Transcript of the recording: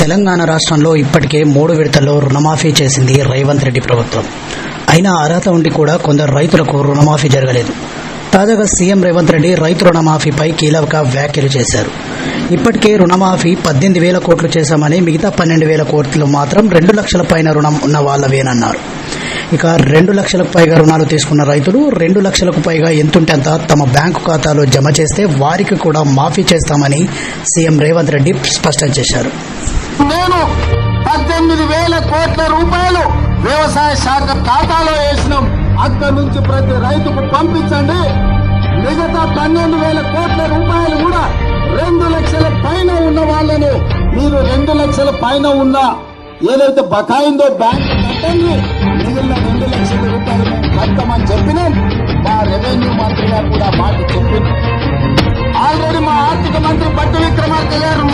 తెలంగాణ రాష్ట్రంలో ఇప్పటికే మూడు విడతల్లో రుణమాఫీ చేసింది రేవంత్ రెడ్డి ప్రభుత్వం. అయినా అర్హత ఉండి కూడా కొందరు రైతులకు రుణమాఫీ జరగలేదు. తాజాగా సీఎం రేవంత్ రెడ్డి రైతు రుణమాఫీపై కీలక వ్యాఖ్యలు చేశారు. ఇప్పటికే రుణమాఫీ పద్దెనిమిది వేల కోట్లు చేశామని మిగతా పన్నెండు వేల కోట్లు మాత్రం రెండు లక్షల పైన రుణం ఉన్న వాళ్ళవేనన్నారు. ఇక రెండు లక్షలకు పైగా రుణాలు తీసుకున్న రైతులు రెండు లక్షలకు పైగా ఎంతుంటే అంత తమ బ్యాంకు ఖాతాలో జమ చేస్తే వారికి కూడా మాఫీ చేస్తామని సీఎం రేవంత్ రెడ్డి స్పష్టం చేశారు. నేను పద్దెనిమిది వేల కోట్ల రూపాయలు వ్యవసాయ శాఖ ఖాతాలో వేసినాం. అక్కడి నుంచి ప్రతి రైతుకు పంపించండి. మిగతా పన్నెండు వేల కోట్ల రూపాయలు కూడా రెండు లక్షల పైన ఉన్న వాళ్ళని మీరు రెండు లక్షల పైన ఉన్న ఏదైతే బకాయిందో బ్యాంకు కట్టండి. మిగిలిన రెవెన్యూ మంత్రి గారు కూడా మాట చెప్పింది ఆల్రెడీ మా ఆర్థిక మంత్రి పట్టు విక్రమార్క గారు